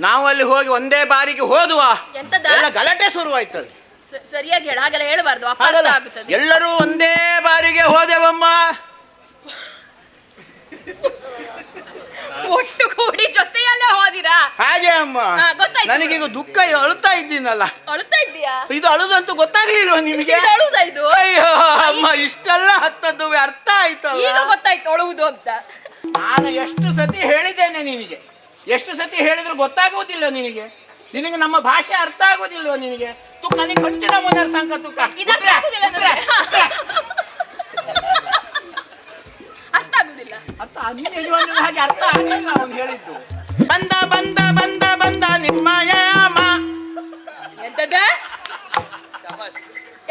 ನಾವು ಅಲ್ಲಿ ಹೋಗಿ ಒಂದೇ ಬಾರಿಗೆ ಹೋದುವ ಎಂತದ? ಎಲ್ಲ ಗಲಾಟೆ ಶುರುವಾಯ್ತದೆ. ಸ- ಸರಿಯಾಗಿ ಹೇಳ ಹಾಗೆಲ್ಲ ಹೇಳಬಾರ್ದು ಅಪಾರ್ಥ ಹಾಗಲ್ಲ. ಆಗುತ್ತದೆ ಎಲ್ಲರೂ ಒಂದೇ ಬಾರಿಗೆ ಹೋದೆವಮ್ಮ. ಒಟ್ಟು ಕೂಡಿ ಜೊತೆಯಲ್ಲೇ ಹೋದಿರಾ? ಹಾಗೆ ಅಮ್ಮ. ಹಾ, ಗೊತ್ತಾಯ್ತು. ನನಗೀಗ ದುಃಖ ಅಳುತ್ತಾ ಇದ್ದೀನಲ್ಲ. ಅಳುತ್ತಾ ಇದ್ದೀಯಾ? ಇದು ಅಳುದಂತೂ ಗೊತ್ತಾಗ್ಲಿಲ್ವ ನಿಮಗೆ? ಇದು ಅಳುವುದಾ ಇದು? ಅಯ್ಯೋ ಅಮ್ಮ ಇಷ್ಟೆಲ್ಲ ಹತ್ತದ್ದು ಅರ್ಥ ಈಗ ಆಯ್ತಲ್ಲ ಗೊತ್ತಾಯ್ತು ಅಳುವುದು ಅಂತ. ನಾನು ಎಷ್ಟು ಸತಿ ಹೇಳಿದ್ದೇನೆ ನಿನಗೆ. ಎಷ್ಟು ಸತಿ ಹೇಳಿದ್ರು ಗೊತ್ತಾಗುವುದಿಲ್ಲ ನಿನಗೆ? ನಿನಗೆ ನಮ್ಮ ಭಾಷೆ ಅರ್ಥ ಆಗುವುದಿಲ್ವ ನಿನಗೆ? ತುಕ್ಕ ನೀ ಕಂಚಿನ ಮೊದಲ ಸಂಕ ತುಕ್ಕ ಇದರ್ಥ ಆಗುದಿಲ್ಲ ನನಗೆ. ಅರ್ಥ ಆಗುದಿಲ್ಲ. ಅರ್ಥ ಹಾಗೆ ಅರ್ಥ ಆಗಲಿಲ್ಲ ಅವನು ಹೇಳಿದ್ದು. ಬಂದ ಬಂದ ಬಂದ ಬಂದ ನಿಮ್ಮ ಯಾಮ ಎಂತದ?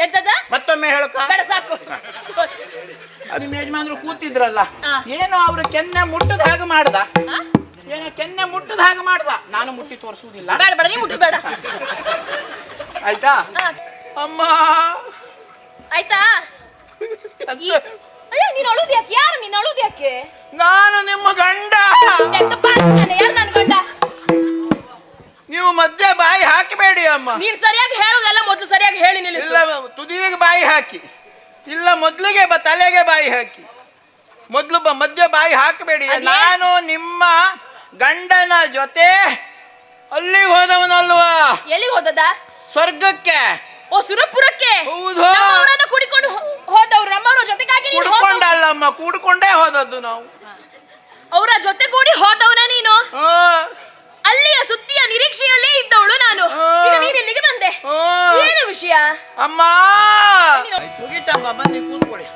ಎಂತದ? ಮತ್ತೊಮ್ಮೆ ಹೇಳಕ? ಬೇಡ ಸಾಕು. ನಿಮ್ಮ ಯಜಮಾನ್ರು ಕೂತಿದ್ರಲ್ಲ ಏನು ಅವ್ರು ಕೆನ್ನೆ ಮುಟ್ಟದ ಹಾಗೆ ಮಾಡ್ದ? ಏನೋ ಕೆನ್ನೆ ಮುಟ್ಟದ ಹಾಗೆ ಮಾಡ್ದ? ನಾನು ಮುಟ್ಟಿ ತೋರಿಸುವುದಿಲ್ಲ. ಬೇಡ ಬೇಡ ನೀ ಮುಟ್ಟು ಬೇಡ. ಆಯ್ತಾ? ಅಮ್ಮ. ಆಯ್ತಾ? ಈ- ಅಯ್ಯೋ. ನೀನು ಅಳುದು ಯಾಕೆ? ಯಾರು ನಿನ್ನ ಅಳುದು ಯಾಕೆ? ನಾನು ನಿಮ್ಮ ಗಂಡ. ಪಾಡ್ತಾನೆ ಯಾರು ನನ್ ಗಂಡ? ನೀವು ಮಧ್ಯೆ ಬಾಯಿ ಹಾಕಬೇಡಿ ಅಮ್ಮ. ನೀನು ಸರಿಯಾಗಿ ಹೇಳುದಲ್ಲ ಮೊದ್ಲು ಸರಿಯಾಗಿ ಹೇಳಿ ಇಲ್ಲ ನಿಲ್ಲಿಸು ತುದಿಗೆ ಬಾಯಿ ಹಾಕಿ. ಇಲ್ಲ ಮೊದ್ಲಿಗೆ ಬ ತಲೆಗೆ ಬಾಯಿ ಹಾಕಿ. ಮೊದ್ಲು ಬ ಮಧ್ಯ ಬಾಯಿ ಹಾಕಬೇಡಿ. ನಾನು ನಿಮ್ಮ ಗಂಡನ ಜೊತೆ ಅಲ್ಲಿಗೆ ಹೋದವನಲ್ವಾ? ಎಲ್ಲಿಗೆ ಹೋದದ? ಸ್ವರ್ಗಕ್ಕೆ. ಓ ಸುರಪುರಕ್ಕೆ? ಹೌದು. ನಮ್ಮವರನ್ನ ಕುಡಿಕೊಂಡು ಹೋದವ್ರು ನಮ್ಮವರ ಜೊತೆಗಾಗಿ ನೀನು ಹೋದವ್ನು. ಕುಡ್ಕೊಂಡಲ್ಲಮ್ಮ ಕೂಡ್ಕೊಂಡೇ ಹೋದದ್ದು ನಾವು. ಅವರ ಜೊತೆ ಕೂಡಿ ಹೋದವನ ನೀನು? ಆ, ಅಲ್ಲಿಯ ಸುದ್ದಿಯ ನಿರೀಕ್ಷೆಯಲ್ಲಿ ಇದ್ದವಳು ನಾನು. ಈಗ ನೀನ್ ಇಲ್ಲಿಗೆ ಬಂದೆ. ಆ. ಏನು ವಿಷಯ? ಅಮ್ಮ! ಮುಗೀತಮ್ಮ ಬನ್ನಿ ಕೂತ್ಕೊಳ್ಳಿ.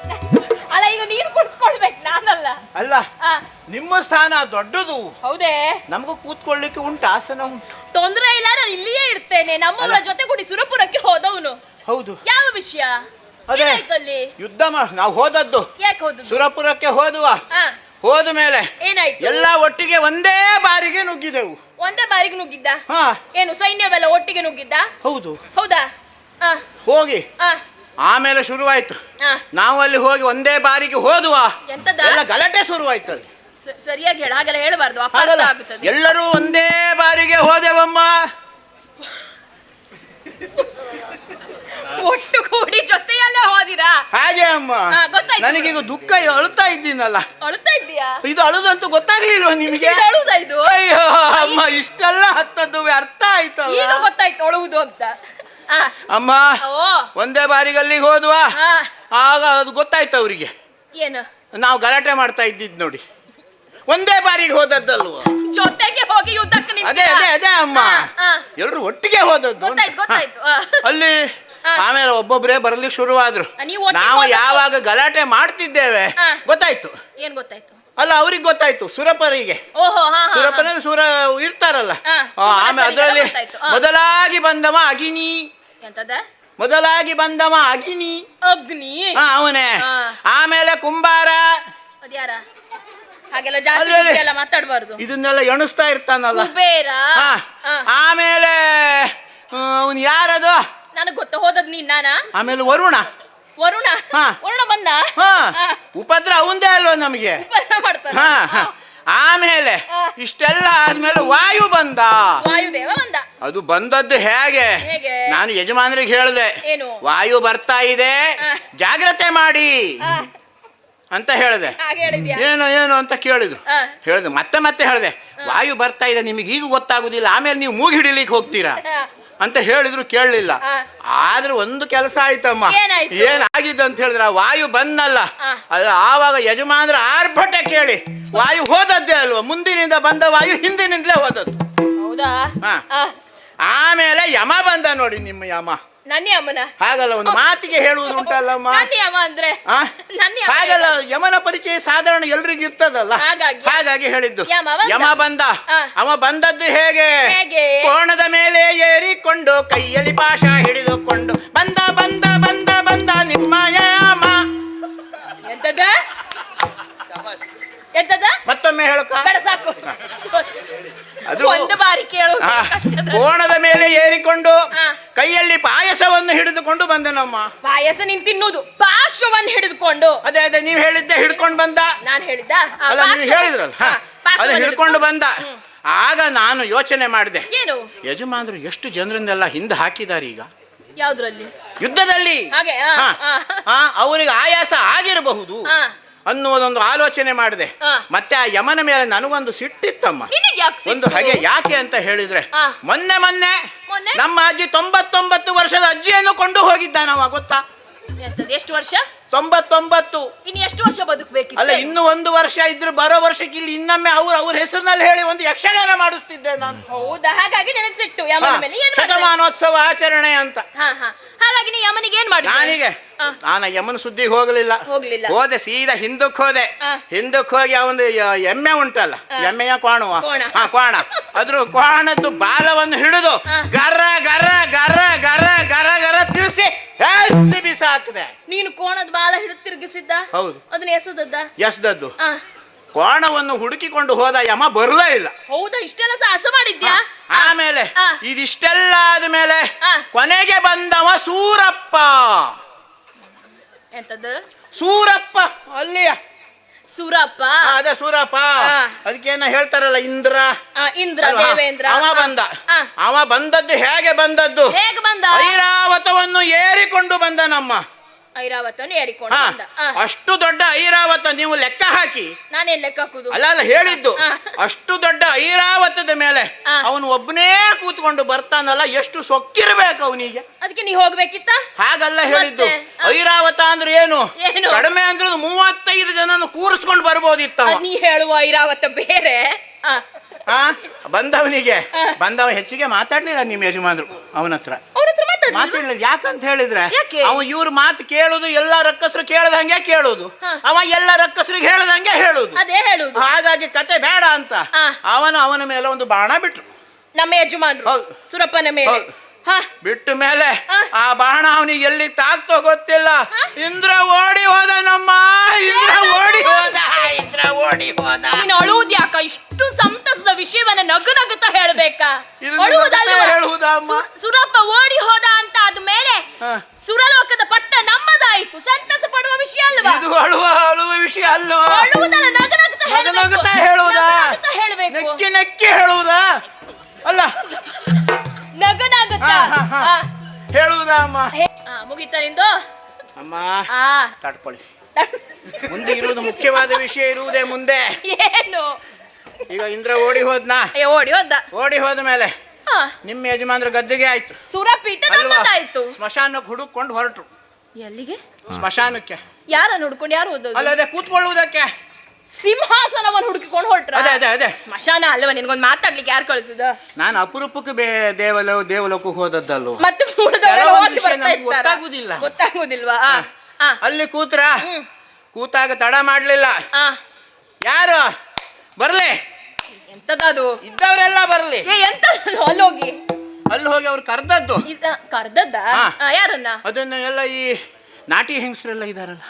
ಅಲ್ಲ ಈಗ ನೀನು ಕುಡ್ಕೊಳ್ಬೇಕು ನಾನಲ್ಲ. ಅಲ್ಲ. ಆ, ನಿಮ್ಮ ಸ್ಥಾನ ದೊಡ್ಡದು. ಹೌದೇ? ನಮಗೂ ಕೂತ್ಕೊಳ್ಳಿಕ್ಕೆ ಉಂಟು ಆಸನ ಉಂಟು. ತೊಂದ್ರೆ ಇಲ್ಲ ನಾನು ಇಲ್ಲಿಯೇ ಇರ್ತೇನೆ. ನಮ್ಮವರ ಜೊತೆ ಜೊತೆಗೂಡಿ ಸುರಪುರಕ್ಕೆ ಹೋದವನು. ಹೌದು. ಯಾವ ವಿಷಯ? ಅದೇ. ಅಲ್ಲಿ ಯುದ್ಧ ಮಾ- ನಾವು ಹೋದದ್ದು. ಯಾಕೆ ಹೋದದ್ದು? ಸುರಪುರಕ್ಕೆ ಹೋದುವ. ಆ, ಹೋದ ಮೇಲೆ ಏನಾಯ್ತು? ಎಲ್ಲ ಒಟ್ಟಿಗೆ ಒಂದೇ ಬಾರಿಗೆ ನುಗ್ಗಿದೆವು. ಒಂದೇ ಬಾರಿಗೆ ನುಗ್ಗಿದ್ದ? ಹಾ. ಏನು ಸೈನ್ಯವೆಲ್ಲ ಒಟ್ಟಿಗೆ ನುಗ್ಗಿದ್ದ? ಹೌದು. ಹೌದಾ? ಆ, ಹೋಗಿ. ಆ, ಆಮೇಲೆ ಶುರುವಾಯ್ತು. ಆ. ನಾವು ಅಲ್ಲಿ ಹೋಗಿ ಒಂದೇ ಬಾರಿಗೆ ಹೋದುವ. ಎಂತದ? ಎಲ್ಲ ಗಲಾಟೆ ಶುರುವಾಯ್ತು ಸ- ಸರಿಯಾಗಿ ಹೇಳ ಹಾಗೆಲ್ಲ ಹೇಳಬಾರ್ದು ಅಪಾರ್ಥ ಆಗುತ್ತದೆ ಎಲ್ಲರೂ ಒಂದೇ ಬಾರಿಗೆ ಹೋದೆವಮ್ಮ. ಒಟ್ಟು ಕೂಡಿ ಜೊತೆಯಲ್ಲೇ ಹೋದಿರಾ? ಹಾಗೆ ಅಮ್ಮ. ಹಾ, ಗೊತ್ತಾಯ್ತು. ನನಗೀಗ ದುಃಖ ಅಳುತ್ತಾ ಇದ್ದೀನಲ್ಲ. ಅಳುತ್ತಾ ಇದ್ದೀಯಾ? ಇದು ಅಳುದಂತೂ ಗೊತ್ತಾಗ್ಲಿಲ್ವ ನಿಮಗೆ? ಇದು ಅಳುವುದಾ ಇದು? ಅಯ್ಯೋ ಅಮ್ಮ ಇಷ್ಟೆಲ್ಲ ಹತ್ತದ್ದು ಅರ್ಥ ಈಗ ಆಯ್ತಲ್ಲ ಗೊತ್ತಾಯ್ತು ಅಳುವುದು ಅಂತ. ಆ, ಅಮ್ಮ ಓ ಒಂದೇ ಬಾರಿಗೆ ಅಲ್ಲಿಗೆ ಹೋದ್ವಾ? ಆ, ಆಗ ಅದು ಗೊತ್ತಾಯ್ತು ಅವರಿಗೆ. ಏನು? ನಾವು ಗಲಾಟೆ ಮಾಡ್ತಾ ಇದ್ದಿದ್ ನೋಡಿ. ಒಂದೇ ಬಾರಿಗೆ ಹೋದದ್ದಲ್ವ? ಜೊತೆಗೆ ಹೋಗಿ ಯುದ್ಧಕ್ಕೆ ಅದೇ ನಿಂತಿರಾ? ಅದೇ ಅದೇ ಅಮ್ಮ. ಆ, ಆ, ಎಲ್ರು ಒಟ್ಟಿಗೆ ಹೋದದ್ದು ಗೊತ್ತಾಯ್ತು ಗೊತ್ತಾಯ್ತು. ಆ. ಅಲ್ಲಿ ಆಮೇಲೆ ಒಬ್ಬೊಬ್ಬರೇ ಬರ್ಲಿಕ್ಕೆ ಶುರುವಾದ್ರು. ಆ, ನೀವು ಒಟ್ಟಿಗೆ ನಾವು ಹೋದದ್ದು? ಯಾವಾಗ ಗಲಾಟೆ ಮಾಡ್ತಿದ್ದೇವೆ ಆ. ಗೊತ್ತಾಯ್ತು. ಏನ್ ಗೊತ್ತಾಯ್ತು? ಅಲ್ಲ ಅವ್ರಿಗೆ ಗೊತ್ತಾಯ್ತು ಸುರಪರಿಗೆ. ಓಹೋ ಹಾ ಹಾ, ಸುರಪನ ಸುರ ಇರ್ತಾರಲ್ಲ. ಆ, ಆ, ಆಮೇಲೆ ಅದರಲ್ಲಿ ಗೊತ್ತಾಯ್ತು, ಆ. ಮೊದಲಾಗಿ ಬಂದವ ಅಗಿನಿ. ಎಂತದ? ಮೊದಲಾಗಿ ಬಂದವ ಅಗಿನಿ. ಅಗ್ನಿ. ಅವನೇ. ಆ. ಆಮೇಲೆ ಕುಂಬಾರ. ಅದ್ಯಾರ? ಹಾಗೆಲ್ಲ ಜಾಸ್ತಿ ಅಲ್ಲಿ, ಅಲ್ಲಿ. ಸುದ್ದಿ ಎಲ್ಲ ಮಾತಾಡಬಾರ್ದು. ಇದನ್ನೆಲ್ಲ ಎಣಿಸ್ತಾ ಇರ್ತಾನಲ್ಲ. ಕುಬೇರ. ಹಾ. ಆ, ಆಮೇಲೆ ಅವನು ಯಾರದು? ನನಗ್ ಗೊತ್ತ ಹೋದದ್ ನೀನ್ ನಾನ? ಆಮೇಲೆ ವರುಣ. ವರುಣ? ಹಾ. ವರುಣ ಬಂದ? ಹಾ. ಉಪದ್ರ ಅವಂದೇ ಅಲ್ವಾ ನಮಗೆ? ಮಾಡ್ತಾನ. ಹಾ ಹಾ. ಆಮೇಲೆ. ಇಷ್ಟೆಲ್ಲ ಆದ್ಮೇಲೆ ವಾಯು ಬಂದ. ವಾಯುದೇವ ಬಂದ. ಅದು ಬಂದದ್ದು ಹೇಗೆ? ಹೇಗೆ? ನಾನು ಯಜಮಾನರಿಗೆ ಹೇಳಿದೆ. ಏನು? ವಾಯು ಬರ್ತಾ ಇದೆ. ಜಾಗ್ರತೆ ಮಾಡಿ. ಅಂತ ಹೇಳಿದೆ. ಏನು ಏನು ಅಂತ ಕೇಳಿದ್ರು. ಹೇಳಿದೆ ಮತ್ತೆ ಮತ್ತೆ ಹೇಳಿದೆ ವಾಯು ಬರ್ತಾ ಇದೆ ನಿಮಗೆ ಈಗ ಗೊತ್ತಾಗುದಿಲ್ಲ ಆಮೇಲೆ ನೀವು ಮೂಗಿ ಹಿಡಿಲಿಕ್ಕೆ ಹೋಗ್ತೀರಾ? ಅಂತ ಹೇಳಿದ್ರು ಕೇಳಲಿಲ್ಲ. ಆದ್ರೆ ಒಂದು ಕೆಲಸ ಆಯ್ತಮ್ಮ. ಏನಾಗಿದ್ದು ಏನಾಗಿದೆ ಅಂತ ಹೇಳಿದ್ರೆ ಆ ವಾಯು ಬಂದಲ್ಲ. ಅದು ಆವಾಗ ಯಜಮಾನ್ರ ಆರ್ಭಟ ಕೇಳಿ ವಾಯು ಹೋದದ್ದೇ ಅಲ್ವಾ? ಮುಂದಿನಿಂದ ಬಂದ ವಾಯು ಹಿಂದಿನಿಂದಲೇ ಹೋದದ್ದು. ಹೌದಾ? ಆಮೇಲೆ ಯಮ ಬಂದ ನೋಡಿ ನಿಮ್ಮ ಯಮ. ನನ್ನಿ ಹಾಗಲ್ಲ ಒಂದು ಮಾತಿಗೆ ಹೇಳುವುದು ಉಂಟಲ್ಲ ನನ್ನಿ ಅಮ್ಮ ಅಂದ್ರೆ ಆ? ನನ್ನಿ ಅಮ್ಮ ಹಾಗಲ್ಲ ಯಮನ ಪರಿಚಯ ಸಾಧಾರಣ ಎಲ್ರಿಗೂ ಇರ್ತದಲ್ಲ ಹಾಗಾಗಿ. ಹಾಗಾಗಿ ಹೇಳಿದ್ದು ಯಮ ಬಂದ. ಯಮ ಬಂದ ಆ. ಅವ ಬಂದದ್ದು ಹೇಗೆ ಹೇಗೆ? ಕೋಣದ ಮೇಲೆ ಏರಿಕೊಂಡು ಕೈಯಲ್ಲಿ ಪಾಶ ಹಿಡಿದುಕೊಂಡು ಬಂದ ಬಂದ ಬಂದ ಬಂದ ನಿಮ್ಮ ಯಮ ಎಂತದ ಅದು ಒಂದು ಬಾರಿ ಕೇಳು ಆ, ಕಷ್ಟದ ಕೋಣದ ಮೇಲೆ ಏರಿಕೊಂಡು. ಕೈಯಲ್ಲಿ ಪಾಯಸವನ್ನು ಹಿಡಿದುಕೊಂಡು ಬಂದನಮ್ಮ. ಪಾಯಸ ನೀನ್ ತಿನ್ನುದು ಪಾರ್ಶ್ವವನ್ನು ಹಿಡಿದುಕೊಂಡು. ಅದೇ ಅದೇ ನೀವು ಹೇಳಿದ್ದೆ ಹಿಡ್ಕೊಂಡು ಬಂದ. ನಾನು ಹೇಳಿದ್ದ? ಆ, ಅಲ್ಲ ನೀವು ಪಾರ್ಶ್ವ- ಹೇಳಿದ್ರಲ್ಲ ಹ. ಆ, ಪಾರ್ಶ್ವವನ್ನು ಅದು ಹಿಡ್ಕೊಂಡು ಬಂದ. ಹ್ಮ್. ಆಗ ನಾನು ಯೋಚನೆ ಮಾಡಿದೆ. ಏನು? ಯಜಮಾನರು ಎಷ್ಟು ಜನರನ್ನೆಲ್ಲ ಹಿಂದೆ ಹಾಕಿದ್ದಾರೆ ಈಗ? ಯಾವ್ದ್ರಲ್ಲಿ? ಯುದ್ಧದಲ್ಲಿ. ಹಾಗೆ, ಆ, ಹಾ. ಆ. ಆ, ಅವರಿಗೆ ಆಯಾಸ ಆಗಿರಬಹುದು. ಅನ್ನುವುದೊಂದು ಆಲೋಚನೆ ಮಾಡಿದೆ. ಮತ್ತೆ ಆ ಯಮನ ಮೇಲೆ ನನಗೊಂದು ಸಿಟ್ಟಿತ್ತಮ್ಮ. ಒಂದು ಹಾಗೆ ಯಾಕೆ ಅಂತ ಹೇಳಿದ್ರೆ ಮೊನ್ನೆ ಮೊನ್ನೆ? ನಮ್ಮ ಅಜ್ಜಿ ತೊಂಬತ್ತೊಂಬತ್ತು ವರ್ಷದ ಅಜ್ಜಿಯನ್ನು ಕೊಂಡು ಹೋಗಿದ್ದಾನವ ಗೊತ್ತಾ? ಎಷ್ಟು ವರ್ಷ? ತೊಂಬತ್ತೊಂಬತ್ತು. ಇನ್ನು ಎಷ್ಟು ವರ್ಷ ಬದುಕಬೇಕು ಅಲ್ಲ ಇನ್ನು ಒಂದು ವರ್ಷ ಇದ್ರೆ ಬರೋ ವರ್ಷಕ್ಕೆ ಇಲ್ಲಿ ಇನ್ನೊಮ್ಮೆ ಅವ್ರ ಅವ್ರ ಹೆಸರಿನಲ್ಲಿ ಹೇಳಿ ಒಂದು ಯಕ್ಷಗಾನ ಮಾಡಿಸ್ತಿದ್ದೆ ನಾನು. ಹೌದಾ? ಹಾಗಾಗಿ ನನಗೆ ಸಿಟ್ಟು ಯಮನ ಮೇಲೆ ಶತಮಾನೋತ್ಸವ ಆಚರಣೆ ಅಂತ. ಹಾಗಾಗಿ ಯಮನಿಗೆ ಏನ್ ಮಾಡಿ ನಾನಿಗೆ. ನಾನು ಯಮನ ಸುದ್ದಿ ಹೋಗಲಿಲ್ಲ ಹೋಗ್ಲಿಲ್ಲ. ಹೋದೆ ಸೀದಾ ಹಿಂದಕ್ಕೆ ಹೋದೆ ಆ. ಹಿಂದಕ್ಕೆ ಹೋಗಿ ಅವನು ಎಮ್ಮೆ ಉಂಟಲ್ಲ. ಎಮ್ಮೆಯ ಕ್ವಾಣುವ ಕೋಣ. ಹಾ ಕ್ವಾಣ ಅದ್ರ ಕ್ವಾಣದ್ದು ಬಾಲವನ್ನು ಹಿಡಿದು. ಗರ ಗರ ಗರ ಗರ ಗರ ಗರ ತಿರ್ಸಿ ಎತ್ತಿ ಬಿಸಾಕಿದೆ ನೀನು ಕೋಣದ ಬಾಲ ಹಿಡಿದು ತಿರುಗಿಸಿದ್ದ ಹೌದು. ಅದನ್ನ ಎಸದದ್ದ ಎಸ್ದದ್ದು ಆ, ಕ್ವಾಣವನ್ನು ಹುಡುಕಿಕೊಂಡು ಹೋದ ಯಮ ಬರಲೇ ಇಲ್ಲ ಹೌದಾ ಇಷ್ಟೆಲ್ಲ ಸಾಹಸ ಮಾಡಿದ್ಯಾ ಆಮೇಲೆ ಆ. ಇದಿಷ್ಟೆಲ್ಲ ಆದ್ಮೇಲೆ ಆ. ಕೊನೆಗೆ ಬಂದವ ಸೂರಪ್ಪ ಎಂತದ್ದು? ಸೂರಪ್ಪ ಅಲ್ಲಿಯ. ಸೂರಪ್ಪ? ಆ, ಅದೇ ಸೂರಪ್ಪ. ಅದಕ್ಕೆ ಅದಕ್ಕೇನ ಹೇಳ್ತಾರಲ್ಲ ಇಂದ್ರ. ಆ, ಇಂದ್ರ ಅಲ್ವಾ? ದೇವೇಂದ್ರ. ಅವ ಬಂದ. ಆ, ಅವ ಬಂದದ್ದು ಹೇಗೆ ಬಂದದ್ದು? ಹೇಗೆ ಬಂದ? ಐರಾವತವನ್ನು ಏರಿಕೊಂಡು ಬಂದ ನಮ್ಮ ಐರಾವತನು ಏರಿಕೊಂಡು ಹಾ ಬಂದ. ಆ, ಅಷ್ಟು ದೊಡ್ಡ ಐರಾವತ ನೀವು ಲೆಕ್ಕ ಹಾಕಿ. ನಾನೇನ್ ಲೆಕ್ಕ ಹಾಕುದು. ಅಲ್ಲ ಅಲ್ಲ ಹೇಳಿದ್ದು. ಅಷ್ಟು ದೊಡ್ಡ ಐರಾವತದ ಮೇಲೆ. ಅವನು ಒಬ್ಬನೇ ಕೂತ್ಕೊಂಡು ಬರ್ತಾನಲ್ಲ ಎಷ್ಟು ಸೊಕ್ಕಿರ್ಬೇಕು ಅವನಿಗೆ. ಅದಕ್ಕೆ ನೀ ಹೋಗ್ಬೇಕಿತ್ತ? ಹಾಗಲ್ಲ ಹೇಳಿದ್ದು. ಮತ್ತೆ? ಐರಾವತ ಅಂದ್ರೆ ಏನು? ಏನು? ಕಡಿಮೆ ಅಂದ್ರೆ ಮೂವತ್ತೈದು ಜನನ ಕೂರಿಸ್ಕೊಂಡು ಬರ್ಬೋದಿತ್ತ ಅದ್ ನೀ ಹೇಳುವ ಐರಾವತ ಬೇರೆ. ಆ, ಹಾ ಬಂದವನಿಗೆ ಬಂದವ ಹೆಚ್ಚಿಗೆ ಮಾತಾಡ್ಲಿಲ್ಲ ನಿಮ್ಮ ಯಜಮಾನ್ರು ಅವನ ಹತ್ರ. ಮಾತಾಡಲಿಲ್ಲ? ಯಾಕಂತ ಹೇಳಿದ್ರೆ ಯಾಕೆ? ಅವ ಇವ್ರ ಮಾತು ಕೇಳುದು ಎಲ್ಲ ರಕ್ಕಸರು ಕೇಳದಂಗೆ ಕೇಳುದು. ಅವ ಎಲ್ಲ ರಕ್ಕಸರಿಗೆ ಹೇಳದಂಗೆ ಹೇಳುದು. ಅದೇ ಹೇಳುದು. ಹಾಗಾಗಿ ಕತೆ ಬೇಡ ಅಂತ. ಆ. ಅವನು ಅವನ ಮೇಲೆ ಒಂದು ಬಾಣ ಬಿಟ್ರು. ನಮ್ಮ ಯಜಮಾನ್ರು ಹೌದು. ಸುರಪ್ಪನ ಮೇಲೆ. ಹೌದು. ಹಾ. ಬಿಟ್ಟ ಮೇಲೆ ಆ. ಆ ಬಾಣ ಅವನಿಗೆ ಎಲ್ಲಿ ತಾಕ್ತೋ ಗೊತ್ತಿಲ್ಲ ಇಂದ್ರ ಓಡಿ ಹೋದ ನಮ್ಮ ಇಂದ್ರ ಓಡಿ ಹೋದ. ಇಂದ್ರ ಓಡಿ ಹೋದ. ನೀನು ಅಳುವುದು ಯಾಕ? ಇಷ್ಟು ಸಂತಸದ ವಿಷಯವನ್ನ ನಗು ನಗುತ್ತಾ ಹೇಳ್ಬೇಕಾ? ಇದು ಅಳುವುದಲ್ವಾ? ನಗುತ್ತಾ ಹೇಳುವುದಾ ಅಮ್ಮ? ಸು- ಸುರಪ್ಪ ಓಡಿ ಹೋದ ಅಂತ ಆದ್ಮೇಲೆ ಹಾ. ಸುರಲೋಕದ ಪಟ್ಟ ನಮ್ಮದಾಯಿತು. ಸಂತಸ ಪಡುವ ವಿಷಯ ಅಲ್ವಾ? ಇದು ಅಳುವ ಅಳುವ ವಿಷಯ ಅಲ್ವಾ? ಅಳುವುದಲ್ಲ ನಗು ನಗುತ್ತಾ ನಗು ಹೇಳ್ಬೇಕು. ನಗುತ್ತಾ ಹೇಳುವುದಾ? ನಗು ನಗುತ್ತಾ ಹೇಳ್ಬೇಕು. ನಕ್ಕಿ ನೆಕ್ಕಿ ಹೇಳುವುದಾ? ಅಲ್ಲ. ನಗು ನಗುತ್ತಾ? ಹಾ, ಹಾ, ಹಾ. ಆ, ಹೇಳುವುದಾ ಅಮ್ಮ? ಹೇ- ಆ, ಮುಗೀತಾ ನಿಂದು? ಅಮ್ಮ ಆ. ತಡ್ಕೊಳ್ಳಿ ಮುಂದೆ ಇರುವುದು ಮುಖ್ಯವಾದ ವಿಷಯ ಇರುವುದೇ ಮುಂದೆ. ಏನು? ಈಗ ಇಂದ್ರ ಓಡಿ ಹೋದ್ನಾ? ಓಡಿ ಹೋದ ಓಡಿ ಹೋದ ಮೇಲೆ ನಿಮ್ಮ ಯಜಮಾನ್ರ ಗದ್ದೆಗೆ ಆಯ್ತು. ಸುರಪೀಠ ಅಲ್ವಾ? ನಮ್ಮದಾಯ್ತು ಸ್ಮಶಾನಕ್ಕೆ ಹುಡುಕೊಂಡು ಹೊರಟ್ರು. ಎಲ್ಲಿಗೆ? ಸ್ಮಶಾನಕ್ಕೆ. ಯಾರ ಹುಡ್ಕೊಂಡು ಯಾರು ಓದೋದು ಅಲ್ಲ ಅದೇ ಕೂತ್ಕೊಳ್ಳುವುದಕ್ಕೆ. ಸಿಂಹಾಸನವನ್ನು ಹುಡುಕಿಕೊಂಡು ಹೊರಟ್ರ? ಅದೇ ಅದೇ ಅದೇ. ಸ್ಮಶಾನ ಅಲ್ವಾ? ನಿನ್ಗೊಂದು ಮಾತಾಡ್ಲಿಕ್ಕೆ ಯಾರು ಕಳಿಸುದ? ನಾನು ಅಪರೂಪಕ್ಕೆ ಬೇ ದೇವಲ ದೇವಲೋಕಕ್ಕೆ ಹೋದದ್ದಲ್ವ? ಮತ್ತೆ ಉಳಿದವರೆಲ್ಲ ಕೆಲವೊಂದು ಹೋಗಿ ವಿಷಯ ಬರ್ತಾ ನಮ್ಗೆ ಇರ್ತಾರ. ಗೊತ್ತಾಗುದಿಲ್ಲ. ಗೊತ್ತಾಗುದಿಲ್ವಾ? ಆ, ಆ, ಅಲ್ಲಿ ಕೂತ್ರ. ಕೂತಾಗ ತಡ ಮಾಡ್ಲಿಲ್ಲ. ಆ. ಯಾರು? ಬರ್ಲಿ. ಎಂತದದು? ಇದ್ದವರೆಲ್ಲ ಬರ್ಲಿ. ಏ ಎಂತ ಅಲ್ಲೋಗಿ ಅಲ್ಲಿ ಹೋಗಿ ಅವ್ರು ಕರ್ದದ್ದು. ಇದ ಕರ್ದದ್ದ. ಆ, ಯಾರನ್ನ? ಅದನ್ನ ಎಲ್ಲ ಈ ನಾಟಿ ಹೆಂಗಸರೆಲ್ಲ ಇದಾರಲ್ಲ.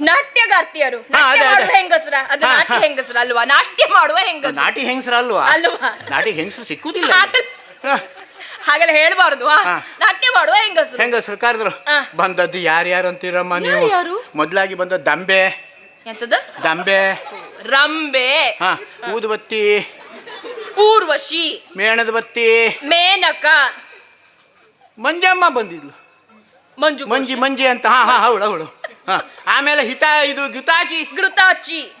ನಾಟ್ಯಗಾರ್ತಿಯರು. ಹಾ, ನಾಟ್ಯ ಅದೇ, ಅದೇ. ಮಾಡುವ ಹೆಂಗಸರ? ಅದು ನಾಟಿ ನಾಟ್ಯ ಹಾ. ಹೆಂಗಸರ ಅಲ್ವಾ? ನಾಟ್ಯ ಮಾಡುವ ಹೆಂಗಸ ನಾಟಿ ಹೆಂಗಸರ ಅಲ್ವಾ? ಅಲ್ವಾ? ನಾಟಿ ಹೆಂಗಸರು ಸಿಕ್ಕುದಿಲ್ಲ. ಹ, ಹಾಗೆಲ್ಲ ಹೇಳ್ಬಾರ್ದು. ಆ. ಹಾ. ನಾಟ್ಯ ಮಾಡುವ ಹೆಂಗಸರು? ಹೆಂಗಸರು? ಕರೆದ್ರು. ಹಾ. ಬಂದದ್ದು ಯಾರ್ಯಾರು ಅಂತೀರಮ್ಮ ನೀವು? ಯಾರ್ಯಾರು? ಮೊದ್ಲಾಗಿ ಬಂದ ದಂಬೆ. ಎಂತದ ದಂಬೆ. ರಂಬೆ. ಹಾ. ಊದುಬತ್ತಿ. ಪೂರ್ವಶಿ ಮೇಣದ ಬತ್ತಿ ಮೇನಕ. ಮಂಜಮ್ಮ ಬಂದಿದ್ಲು. ಮಂಜು ಮಂಜಿ ಮಂಜಿ ಅಂತ. ಹಾ ಹಾ ಅವಳು ಅವಳು ಹಾ. ಆಮೇಲೆ ಹಿತ ಇದು ಗೃತಾಚಿ. ಗೃತಾಚಿ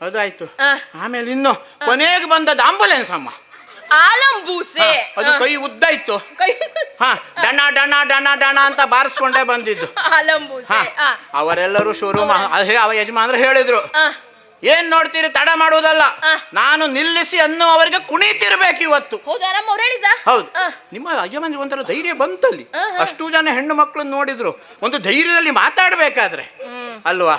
ಅದಾಯ್ತು ಆ, ಆಮೇಲೆ ಇನ್ನು ಕೊನೆಗೆ ಬಂದದ್ದು ಆಂಬುಲೆನ್ಸ್ ಅಮ್ಮ. ಆಲಂಬೂಸೆ. ಅದು ಕೈ ಉದ್ದ ಇತ್ತು ಕೈ ಹಾ ಡಣ ಡಣ ಡಣ ಡಣ ಅಂತ ಬಾರಿಸ್ಕೊಂಡೇ ಬಂದಿದ್ದು. ಆಲಂಬೂಸೆ ಹಾ ಅವರೆಲ್ಲರೂ ಶೋರೂಮ್ ಅವ ಯಜಮಾನ್ರು ಹೇಳಿದ್ರು. ಆ, ಏನ್ ನೋಡ್ತೀರಿ ತಡ ಮಾಡುವುದಲ್ಲ. ಆ. ನಾನು ನಿಲ್ಲಿಸಿ ಅನ್ನುವವರಿಗೆ ಕುಣಿತಿರ್ಬೇಕು ಇವತ್ತು. ಹೌದಾ ಆ, ನಿಮ್ಮ ಯಜಮಾನ್ರಿಗೆ ಒಂಥರ ಧೈರ್ಯ ಬಂತಲ್ಲಿ. ಅಲ್ಲಿ ಅಷ್ಟು ಜನ ಹೆಣ್ಣು ಮಕ್ಕಳು ನೋಡಿದ್ರು. ಒಂದು ಧೈರ್ಯದಲ್ಲಿ ಮಾತಾಡ್ಬೇಕಾದ್ರೆ. ಅಲ್ವಾ?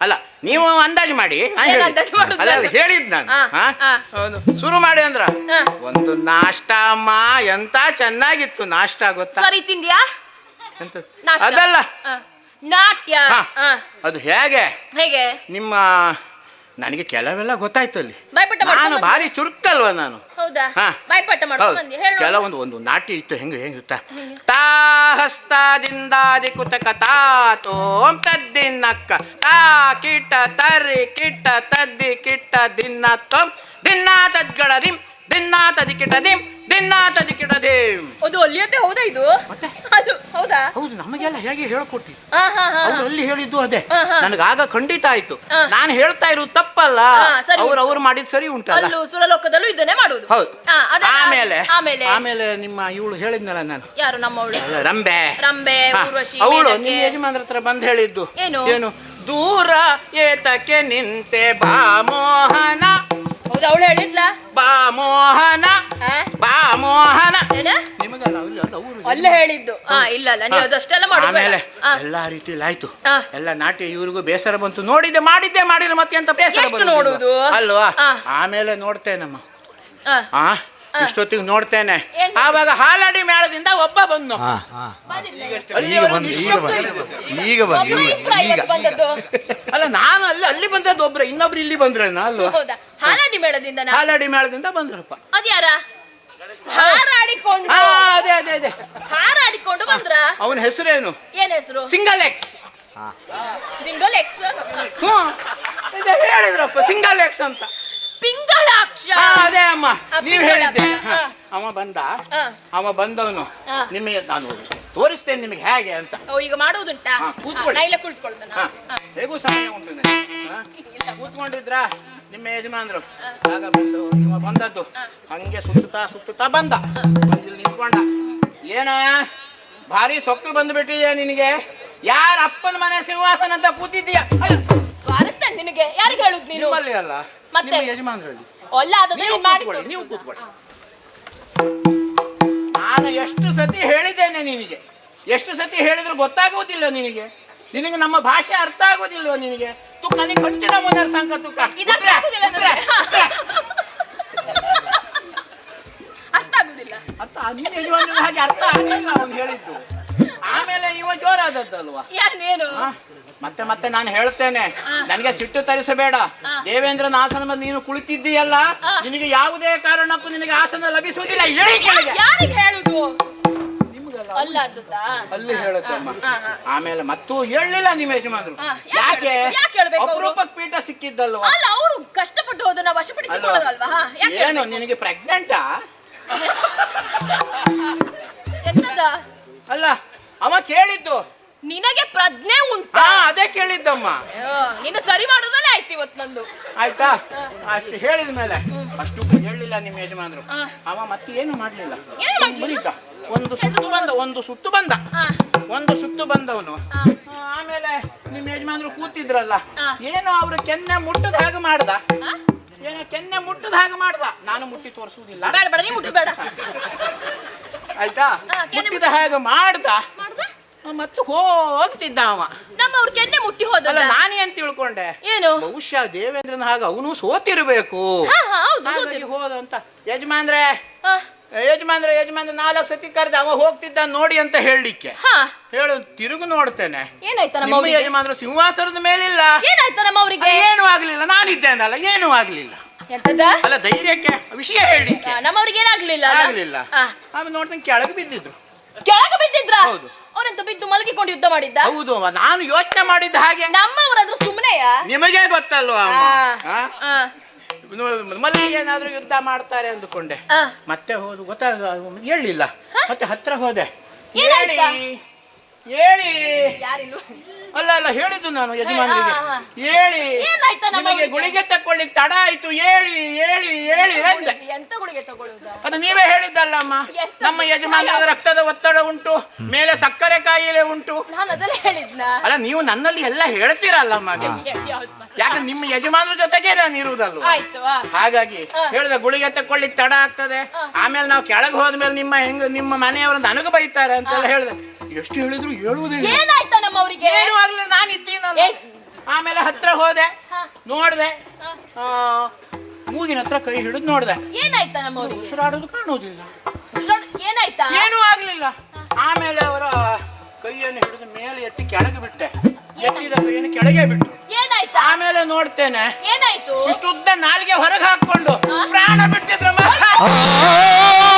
ಅಲ್ಲ ನೀವು ಅಂದಾಜು ಮಾಡಿ. ನಾ ಏನ್ ಹೇಳಿದ್ದು. ಅಂದಾಜು ಮಾಡುದು? ಅಲ್ಲ ನಾನು? ಹೇಳಿದ್ ನಾನು. ಹಾ? ಹೌದು. ಶುರು ಮಾಡಿ ಅಂದ್ರ. ಒಂದು ನಾಷ್ಟ ಅಮ್ಮ ಎಂತ ಚೆನ್ನಾಗಿತ್ತು ನಾಷ್ಟ ಗೊತ್ತಾ? ಸರಿ ತಿಂದ್ಯಾ? ಎಂತ? ನಾಷ್ಟ. ಅದಲ್ಲ. ನಾಟ್ಯ. ಹಾ. ಅದು ಹೇಗೆ? ಹೇಗೆ? ನಿಮ್ಮ ನನಗೆ ಕೆಲವೆಲ್ಲ ಗೊತ್ತಾಯ್ತು ಅಲ್ಲಿ. ನಾನು? ಭಾರಿ ಚುರುಕಲ್ವ ನಾನು. ಹೌದಾ? ಹಾ. ಬಾಯ್ಪಾಠ ಮಾಡ್ಕೊಂಡು ಹೌದು. ಬಂದಿ ಹೇಳು. ಕೆಲವೊಂದು ಒಂದು ನಾಟಿ ಇತ್ತು. ಹೆಂಗ ಹೆಂಗೆ ಗೊತ್ತಾ ತಾ ಹಸ್ತಾದಿಂದಾದಿ ಕುತಕ ತಾತೋಂ ತದ್ದಿನ್ನಕ್ಕ ತಾ ಕಿಟ್ಟ ತರ್ರಿ ಕಿಟ್ಟ ತದ್ದಿ ಕಿಟ್ಟ ದಿನ್ನ ತೋಮ್ ದಿನ್ನ ತದ್ಗಡ ದಿಂ ದಿನ್ನ ತದಿ ಕಿಟ ದಿಂ ತದಿ ಕಿಟ ಅದು ಅಲ್ಲಿಯದ್ದೇ ಹೌದಾ ಇದು? ಮತ್ತೆ? ಅದು ಹೌದಾ? ಹೌದು ನಮಗೆಲ್ಲ ಹೇಗೆ ಹೇಳ್ಕೊಟ್ಟಿ? ಹಾ ಹಾ ಹಾ. ಅವ್ರು ಅಲ್ಲಿ ಹೇಳಿದ್ದು ಅದೇ. ನನಗೆ ಆಗ ನನಗಾಗ ಖಂಡಿತ ಆಯ್ತು. ನಾನು ಹೇಳ್ತಾ ಇರೋದು ತಪ್ಪಲ್ಲ. ಹಾ, ಸರಿ ಅವ್ರು ಅವ್ರು ಮಾಡಿದ್ ಸರಿ ಉಂಟಲ್ಲ. ಅಲ್ಲೂ ಸುರಲೋಕದಲ್ಲೂ ಇದನ್ನೇ ಮಾಡುದು. ಹೌದು. ಅದನ್ನ- ಆಮೇಲೆ. ಆಮೇಲೆ. ಆಮೇಲೆ ನಿಮ್ಮ ಇವಳು ಹೇಳಿದ್ನಲ್ಲ ನಾನು. ಯಾರು ನಮ್ಮವಳು? ಅಲ್ಲ, ರಂಬೆ ರಂಬೆ ಊರ್ವಶಿ ಅವಳು. ನಿಮ್ಮ ಯಜಮಾನ್ರ ಹತ್ರ ಬಂದ್ ಹೇಳಿದ್ದು. ಏನು? ಏನು? ದೂರ ಏತಕ್ಕೆ ನಿಂತೆ ಬಾ ಮೋಹನ ಬಾಮೋಹನ ಅವಳು ಹೇಳಿದ್ಲ ಬಾ ಮೋಹನ ಆ? ಬಾ ಮೋಹನ ಏನ ನಿಮಗಲ್ಲ ಅವ್ರು- ಅದು ಅವ್ರು ಅಲ್ಲೇ ಹೇಳಿದ್ದು ಹಾ ಇಲ್ಲ ಅಲ್ಲ ನೀವು. ಅದಷ್ಟೆಲ್ಲ ಆಮೇಲೆ. ಎಲ್ಲಾ ರೀತಿಯಲ್ಲಿ ಆಯ್ತು ಹಾ. ಎಲ್ಲ ನಾಟ್ಯ ಇವ್ರಿಗೂ ಬೇಸರ ಬಂತು ನೋಡಿದ್ದೆ ಮಾಡಿದ್ದೆ ಮಾಡಿದ್ರೆ ಮತ್ತೆ ಅಂತ ಬೇಸರ ಎಷ್ಟು ಬರುವುದಿಲ್ವಾ? ನೋಡುವುದು? ಅಲ್ವಾ ಹಾ. ಆಮೇಲೆ ನೋಡ್ತೇನಮ್ಮ ಹಾ. ಆ ಇಷ್ಟೊತ್ತಿಗೆ ನೋಡ್ತೇನೆ? ಆವಾಗ ಹಾಲಡಿ ಮೇಳದಿಂದ ಒಬ್ಬ ಬಂದು ಹಾ ಹಾ. ಬಂದಿದ್ನ? ಈಗ ಈಗ ನಿಶ್ಶಬ್ದ ಬಂದು ಇದ್ರು. ಈಗ ಬಂದು ಒಬ್ರು ಈಗ ಇಬ್ರಾ ಈಗ ಇವತ್ತು ಬಂದದ್ದು? ಅಲ್ಲ ನಾನು ಅಲ್ಲಿ ಅಲ್ಲಿ ಬಂದದ್ದು ಒಬ್ರು ಇನ್ನೊಬ್ರು ಇಲ್ಲಿ ಬಂದ್ರ ಅಲ್ವಾ? ಹೌದಾ? ಹಾಲಾಡಿ ಮೇಳದಿಂದ ಹಾಲಡಿ ಮೇಳದಿಂದ ಬಂದ್ರಪ್ಪ. ಅದ್ಯಾರ ಹಾರಾಡಿಕೊಂಡು. ಹಾ ಅದೇ ಅದೇ ಅದೇ. ಹಾರಾಡಿಕೊಂಡು ಬಂದ್ರ? ಅವನ ಹೆಸರೇನು ಏನ್? ಹೆಸರು? ಸಿಂಗಲ್ ಎಕ್ಸ್ ಸಿಂಗಲ್ ಎಕ್ಸ್ ಇದೆ ಹೇಳಿದ್ರಪ್ಪ ಸಿಂಗಲ್ ಎಕ್ಸ್ ಅಂತ. ಅದೇ ಅಮ್ಮ. ನೀವ್ ಹೇಳಿದ್ದೆ. ಹಾ. ಅವ ಬಂದ. ಹಾ. ಅವ ಬಂದವನು. ಹಾ. ನಿಮಗೆ ನಾನು ತೋರಿಸ್ತೇನೆ ನಿಮಗೆ ಹೇಗೆ ಅಂತ. ಓ ಈಗ ಮಾಡುವುದುಂಟಾ? ಹಾ, ಕೂತ್ಕೊಳ್ಳಿ. ನಾ ಇಲ್ಲ ಕುಳಿತುಕೊಳ್ಳೋದನ್ನ? ಹಾ. ಹೇಗೂ ಸಮಯ ಉಂಟು ನನಗೆ. ಹಾ? ಕೂತ್ಕೊಂಡಿದ್ರ ನಿಮ್ಮ ಯಜಮಾನ್ರು. ಆಗ ಬಂದು ಇವ ಬಂದದ್ದು. ಹಂಗೆ ಸುತ್ತುತ್ತಾ ಸುತ್ತುತ್ತಾ ಬಂದ. ಬಂದಿಲ್ಲಿ ನಿಂತ್ಕೊಂಡ. ಏನ? ಭಾರಿ ಸೊಕ್ಕು ಬಂದ್ಬಿಟ್ಟಿದ್ಯಾ ನಿನಗೆ? ಯಾರ ಅಪ್ಪನ ಮನೆ ಸಿಂಹಾಸನ ಅಂತ ಕೂತಿದ್ದೀಯ? ಅಲ್ಲ ಮತ್ತೆ? ನಿಮ್ಮ ಯಜಮಾನರಲ್ಲಿ. ನೀವು ನೀನು ಮಾಡಿ ಕೂತ್ಕೊಳ್ಳಿ ನೀವು ತೋರ್ಸು. ಕೂತ್ಕೊಳ್ಳಿ. ನಾನು ಎಷ್ಟು ಸತಿ ಹೇಳಿದ್ದೇನೆ ನಿನಗೆ. ಎಷ್ಟು ಸತಿ ಹೇಳಿದ್ರು ಗೊತ್ತಾಗುವುದಿಲ್ಲ ನಿನಗೆ. ನಿನಗೆ ನಮ್ಮ ಭಾಷೆ ಅರ್ಥ ಆಗುವುದಿಲ್ವ ನಿನಗೆ? ತುಕ್ಕ ನನಗೆ ಕಂಚಿನ ಮನರ್ ಸಂಕ ತುಕ್ಕ ಆಗುದಿಲ್ಲ ನನಗೆ. ಅರ್ಥ ಆಗುದಿಲ್ಲ. ಅರ್ಥ ನಿಮ್ಮ ಯಜಮಾನ್ರಿಗೆ ಹಾಗೆ ಅರ್ಥ ಆಗಿಲ್ಲ ಅವನು ಹೇಳಿದ್ದು. ಆಮೇಲೆ ಇವ ಜೋರಾದದ್ದಲ್ವಾ? ಮತ್ತೆ ಮತ್ತೆ ನಾನು ಹೇಳ್ತೇನೆ. ನನಗೆ ಸಿಟ್ಟು ತರಿಸಬೇಡ. ದೇವೇಂದ್ರನ ಆಸನ ನೀನು ಕುಳಿತಿದ್ದೀಯಲ್ಲ. ನಿನಗೆ ಯಾವುದೇ ಕಾರಣಕ್ಕೂ ನಿನಗೆ ಆಸನ ಲಭಿಸುವುದಿಲ್ಲ. ಹೇಳಿ ಕೆಳಗೆ. ಯಾರಿಗೆ ಹೇಳುದು? ಅಲ್ಲ ಹೇಳುತ್ತಮ್ಮ. ಆಮೇಲೆ ಮತ್ತೂ ಹೇಳಲಿಲ್ಲ ನಿಮ್ಮ ಯಜಮಾನರು. ಯಾಕೆ ಅಪರೂಪಕ್ಕೆ ಪೀಠ ಸಿಕ್ಕಿದ್ದಲ್ವಾ? ಅಲ್ಲ ಅವರು ಕಷ್ಟಪಟ್ಟು ಹೋದನ್ನ ವಶಪಡಿಸಿಕೊಳ್ಳೋದಲ್ವಾ ಏನು? ನಿನಗೆ ಪ್ರೆಗ್ನೆಂಟಾ ಎಂತದ ಅಲ್ಲ ಅವ ಕೇಳಿದ್ದು ನಿನಗೆ ಪ್ರಜ್ಞೆ ಉಂಟಾ ಹಾ ಅಯ್ಯೋ, ನೀನು ಸರಿ ಮಾಡೋದಲ್ಲ ಆಯ್ತು ಇವತ್ತು ನಂದು. ಆಯ್ತಾ? ಅಷ್ಟು ಹೇಳಿದ ಮೇಲೆ ಅಷ್ಟು ಹೇಳಲಿಲ್ಲ ನಿಮ್ಮ ಯಜಮಾನರು. ಅವ ಮತ್ತೆ ಏನು ಮಾಡಲಿಲ್ಲ? ಮಾಡ್ಲಿಲ್ಲ? ಒಂದು ಸುತ್ತು ಬಂದ ಒಂದು ಸುತ್ತು ಬಂದ. ಒಂದು ಸುತ್ತು ಬಂದವನು. ಆಮೇಲೆ ನಿಮ್ಮ ಯಜಮಾನರು ಕೂತಿದ್ರಲ್ಲ. ಏನು ಅವ್ರು ಕೆನ್ನೆ ಮುಟ್ಟದ ಹಾಗೆ ಮಾಡ್ದ. ಏನು ಕೆನ್ನೆ ಮುಟ್ಟದ ಹಾಗೆ ಮಾಡ್ದ. ನಾನು ಮುಟ್ಟಿ ತೋರಿಸುವುದಿಲ್ಲ. ಆಯ್ತಾ? ಮುಟ್ಟಿದ ಹಾಗೆ ಮಾಡ್ದ. ಮತ್ತೆ ಹೋಗ್ತಿದ್ದ ಅವ. ನಮ್ಮವ್ರ ಕೆನ್ನೆ ಮುಟ್ಟಿ ಅಲ್ಲ ನಾನೇ ಅಂತ ತಿಳ್ಕೊಂಡೆ. ಏನು? ಬಹುಶಃ ದೇವೇಂದ್ರನ ಹಾಗೆ ಅವನು ಸೋತಿರ್ಬೇಕು. ಹಾ ಹಾ ಹೌದು ಹಾಗಾಗಿ ಸೋತಿರು. ಹೋದ ಅಂತ. ಯಜಮಾನ್ರೆ ಯಜಮಾನ್ರೆ ಯಜಮಾನ್ರೆ ಯಜಮಾನ್ರ ನಾಲ್ಕು ಸತಿ ಕರೆದ ಅವ ಹೋಗ್ತಿದ್ದ ನೋಡಿ ಅಂತ ಹೇಳಲಿಕ್ಕೆ. ಹಾ. ಹೇಳು ತಿರುಗು ನೋಡ್ತೇನೆ. ಏನಾಯ್ತ ನಮ್ಮ ನಿಮ್ಮ ಅವ್ರಿಗೆ? ಯಜಮಾನ್ರು ಸಿಂಹಾಸನದ ಮೇಲಿಲ್ಲ. ಏನಾಯ್ತ ನಮ್ಮ ಅವ್ರಿಗೆ? ಅದು ಏನೂ ಆಗ್ಲಿಲ್ಲ. ನಾನಿದ್ದೆ ಅಂದಲ್ಲ ಏನೂ ಆಗ್ಲಿಲ್ಲ. ಎಂತದ ಅಲ್ಲ ಧೈರ್ಯಕ್ಕೆ ವಿಷಯ ಹೇಳಲಿಕ್ಕೆ. ನಮ್ಮವ್ರಿಗೆ ಏನಾಗ್ಲಿಲ್ಲ ಅಲ್ಲ? ಆಗ್ಲಿಲ್ಲ. ಆಮೇಲೆ ನೋಡ್ತೀನಿ ಕೆಳಗೆ ಬಿದ್ದಿದ್ರು. ಕೆಳಗೆ ಬಿದ್ದಿದ್ರ? ಹೌದು. ಅವರೆಂತ ಬಿದ್ದು ಮಲಗಿಕೊಂಡು ಯುದ್ಧ ಮಾಡಿದ್ದ? ಹೌದು ಅವ ನಾನು ಯೋಚನೆ ಮಾಡಿದ್ದ ಹಾಗೆ. ನಮ್ಮವರಾದ್ರೂ ಸುಮ್ಮನೆಯ ನಿಮಗೆ ಗೊತ್ತಲ್ವಾ ಅಮ್ಮ? ಆ? ಮಲ್ಲಿಗೆ ಏನಾದ್ರೂ ಯುದ್ಧ ಮಾಡ್ತಾರೆ ಅಂದುಕೊಂಡೆ. ಮತ್ತೆ ಹೋದು ಗೊತ್ತಾಗ ಹೇಳಿಲ್ಲ. ಮತ್ತೆ ಹತ್ರ ಹೋದೆ. ಏನಾಯ್ತಾ? ಹೇಳಿ. ಯಾರಿಲ್ವ ಅಲ್ಲ ಅಲ್ಲ ಹೇಳಿದ್ದು ನಾನು ಯಜಮಾನರಿಗೆ. ಹೇಳಿ. ನಿಮಗೆ ಗುಳಿಗೆ ತಕೊಳ್ಳಿಕ್ ತಡ ಆಯ್ತು. ಹೇಳಿ ಹೇಳಿ ಹೇಳಿ ಎಂದೆ ಎಂತ? ಗುಳಿಗೆ ತಗೊಳ್ಳುದ ಅದು ನೀವೇ ಹೇಳಿದ್ದಲ್ಲಮ್ಮ? ನಮ್ಮ ಯಜಮಾನರ ರಕ್ತದ ಒತ್ತಡ ಉಂಟು. ಮೇಲೆ ಸಕ್ಕರೆ ಕಾಯಿಲೆ ಉಂಟು. ನಾನು ಅದನ್ನ ಹೇಳಿದ್ನ? ಅಲ್ಲ ನೀವು ನನ್ನಲ್ಲಿ ಎಲ್ಲ ಹೇಳ್ತೀರಲ್ಲಮ್ಮ ನೀವು? ಯಾಕಂದ್ರೆ ನಿಮ್ಮ ಯಜಮಾನರ ಜೊತೆಗೆ ನಾನು ಇರುವುದಲ್ವ? ಆಯ್ತು ಆ. ಹಾಗಾಗಿ. ಹೇಳಿದ ಗುಳಿಗೆ ತಕ್ಕೊಳ್ಳಿ ತಡ ಆಗ್ತದೆ. ಆಮೇಲೆ ನಾವು ಕೆಳಗೆ ಹೋದ್ಮೇಲೆ ನಿಮ್ಮ ಹೆಂಗ ನಿಮ್ಮ ಮನೆಯವರು ನನಗೆ ಬೈತಾರೆ ಅಂತೆಲ್ಲ ಹೇಳಿದೆ. ಎಷ್ಟು ಹೇಳಿದ್ರು ಹೇಳುವುದಿಲ್ಲ ಏನಾಯ್ತಾ ನಮ್ಮವರಿಗೆ? ಏನು ಆಗ್ಲಿಲ್ಲ ನಾನು ಇದ್ದೀನಲ್ಲ. ಏ. ಆಮೇಲೆ ಹತ್ರ ಹೋದೆ. ನೋಡ್ದೆ. ಆ, ಮೂಗಿನ ಹತ್ರ ಕೈ ಹಿಡಿದು ನೋಡ್ದೆ. ಏನಾಯ್ತಾ ನಮ್ಮವರಿಗೆ? ಉಸಿರಾಡೋದು ಕಾಣೋದಿಲ್ಲ ಉಸಿರಾಡ್- ಏನಾಯ್ತಾ? ಏನೂ ಆಗ್ಲಿಲ್ಲ. ಆಮೇಲೆ ಅವರ ಕೈಯನ್ನು ಹಿಡಿದು ಮೇಲೆ ಎತ್ತಿ ಕೆಳಗೆ ಬಿಟ್ಟೆ. ಕೆಳಗೆ ಬಿಟ್ಟು. ಏನಾಯ್ತು? ಆಮೇಲೆ ನೋಡ್ತೇನೆ. ಏನಾಯ್ತು? ಇಷ್ಟುದ್ದ ನಾಲ್ಗೆ ಹೊರಗೆ ಹಾಕೊಂಡು ಪ್ರಾಣ ಬಿಡ್ತಿದ್ರು ಆ